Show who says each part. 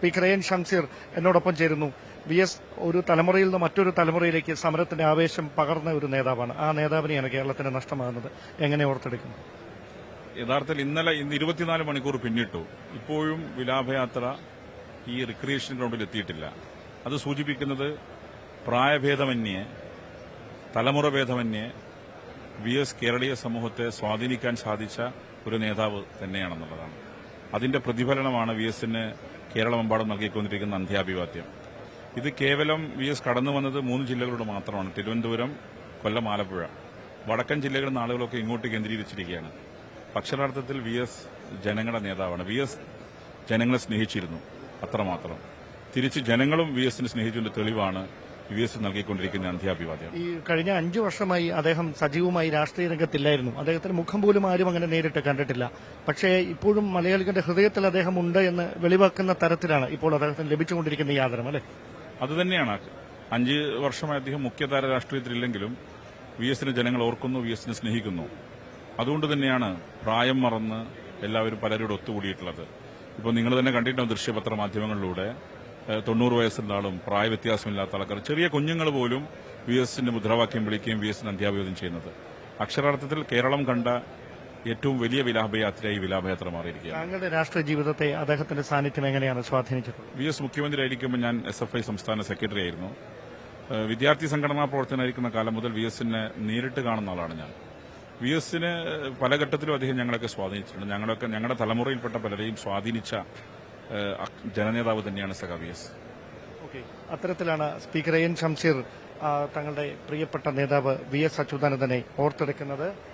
Speaker 1: Speaker N Shamseer എന്നോടൊപ്പം ചേരുന്നു. V S ഒരു തലമുറയിൽ നിന്ന് മറ്റൊരു തലമുറയിലേക്ക് സമരത്തിന്റെ ആവേശം പകർന്ന ഒരു നേതാവാണ്. ആ നേതാവിനെയാണ് കേരളത്തിന് നഷ്ടമാകുന്നത്. എങ്ങനെ ഓർത്തെടുക്കുന്നു?
Speaker 2: യഥാർത്ഥത്തിൽ ഇന്നലെ ഇന്ന് ഇരുപത്തിനാല് മണിക്കൂർ പിന്നിട്ടു. ഇപ്പോഴും വിലാപയാത്ര ഈ റിക്രിയേഷൻ ഗ്രൗണ്ടിൽ എത്തിയിട്ടില്ല. അത് സൂചിപ്പിക്കുന്നത് പ്രായഭേദമന്യേ തലമുറ ഭേദമന്യേ വി എസ് കേരളീയ സമൂഹത്തെ സ്വാധീനിക്കാൻ സാധിച്ച ഒരു നേതാവ് തന്നെയാണെന്നുള്ളതാണ്. അതിന്റെ പ്രതിഫലനമാണ് വി എസിന് കേരളമെമ്പാടും നൽകിക്കൊണ്ടിരിക്കുന്ന അന്ത്യാഭിവാദ്യം. ഇത് കേവലം വി എസ് കടന്നു വന്നത് മൂന്ന് ജില്ലകളിലൂടെ മാത്രമാണ്. തിരുവനന്തപുരം കൊല്ലം ആലപ്പുഴ. വടക്കൻ ജില്ലകളിൽ നിന്ന് ആളുകളൊക്കെ ഇങ്ങോട്ട് കേന്ദ്രീകരിച്ചിരിക്കുകയാണ്. അക്ഷരാർത്ഥത്തിൽ വി എസ് ജനങ്ങളുടെ നേതാവാണ്. വി എസ് ജനങ്ങളെ സ്നേഹിച്ചിരുന്നു. അത്രമാത്രം. തിരിച്ച് ജനങ്ങളും വി എസിനെ സ്നേഹിച്ചതിന്റെ തെളിവാണ് വി എസ് നൽകിക്കൊണ്ടിരിക്കുന്ന അന്ത്യാഭിവാദ്യം.
Speaker 1: ഈ കഴിഞ്ഞ അഞ്ചു വർഷമായി അദ്ദേഹം സജീവമായി രാഷ്ട്രീയ രംഗത്തില്ലായിരുന്നു. അദ്ദേഹത്തിന് മുഖം പോലും ആരും അങ്ങനെ നേരിട്ട് കണ്ടിട്ടില്ല. പക്ഷേ ഇപ്പോഴും മലയാളികളുടെ ഹൃദയത്തിൽ അദ്ദേഹം ഉണ്ട് എന്ന് വെളിവാക്കുന്ന തരത്തിലാണ് ഇപ്പോൾ അദ്ദേഹത്തിന് ലഭിച്ചുകൊണ്ടിരിക്കുന്ന ഈ ആദരം അല്ലെ?
Speaker 2: അതുതന്നെയാണ് അഞ്ച് വർഷമായി അദ്ദേഹം മുഖ്യധാര രാഷ്ട്രീയത്തിലില്ലെങ്കിലും വി എസിനെ ജനങ്ങൾ ഓർക്കുന്നു വി എസിനെ സ്നേഹിക്കുന്നു. അതുകൊണ്ട് തന്നെയാണ് പ്രായം മറന്ന് എല്ലാവരും പലരോട് ഒത്തുകൂടിയിട്ടുള്ളത്. ഇപ്പോൾ നിങ്ങൾ തന്നെ കണ്ടിട്ടുണ്ടാവും ദൃശ്യപത്ര മാധ്യമങ്ങളിലൂടെ തൊണ്ണൂറ് വയസ്സുള്ള ആളും പ്രായവ്യത്യാസമില്ലാത്ത ആൾക്കാർ. ചെറിയ കുഞ്ഞുങ്ങൾ പോലും വി എസിന്റെ മുദ്രാവാക്യം വിളിക്കുകയും വി എസിന് അന്ത്യാഭിവാദ്യം ചെയ്യുന്നത്. അക്ഷരാർത്ഥത്തിൽ കേരളം കണ്ട ഏറ്റവും വലിയ വിലാപയാത്രയായി വിലാപയാത്ര മാറിയിരിക്കുകയാണ്.
Speaker 1: താങ്കളുടെ രാഷ്ട്രീയ ജീവിതത്തെ അദ്ദേഹത്തിന്റെ സാന്നിധ്യം എങ്ങനെയാണ് സ്വാധീനിച്ചത്
Speaker 2: വി എസ് മുഖ്യമന്ത്രിയായിരിക്കുമ്പോൾ ഞാൻ എസ് എഫ് ഐ സംസ്ഥാന സെക്രട്ടറി ആയിരുന്നു. വിദ്യാർത്ഥി സംഘടനാ പ്രവർത്തനമായിരിക്കുന്ന കാലം മുതൽ വി എസിനെ നേരിട്ട് കാണുന്ന ആളാണ് ഞാൻ. വി എസിന് പല ഘട്ടത്തിലും അദ്ദേഹം ഞങ്ങളൊക്കെ സ്വാധീനിച്ചിട്ടുണ്ട്. ഞങ്ങളൊക്കെ ഞങ്ങളുടെ തലമുറയിൽപ്പെട്ട പലരെയും സ്വാധീനിച്ച ജനനേതാവ് തന്നെയാണ് സഖാവി എസ്
Speaker 1: ഓക്കെ. അത്തരത്തിലാണ് സ്പീക്കർ എൻ ഷംസീർ തങ്ങളുടെ പ്രിയപ്പെട്ട നേതാവ് വി എസ് അച്യുതാനന്ദനെ ഓർത്തെടുക്കുന്നത്.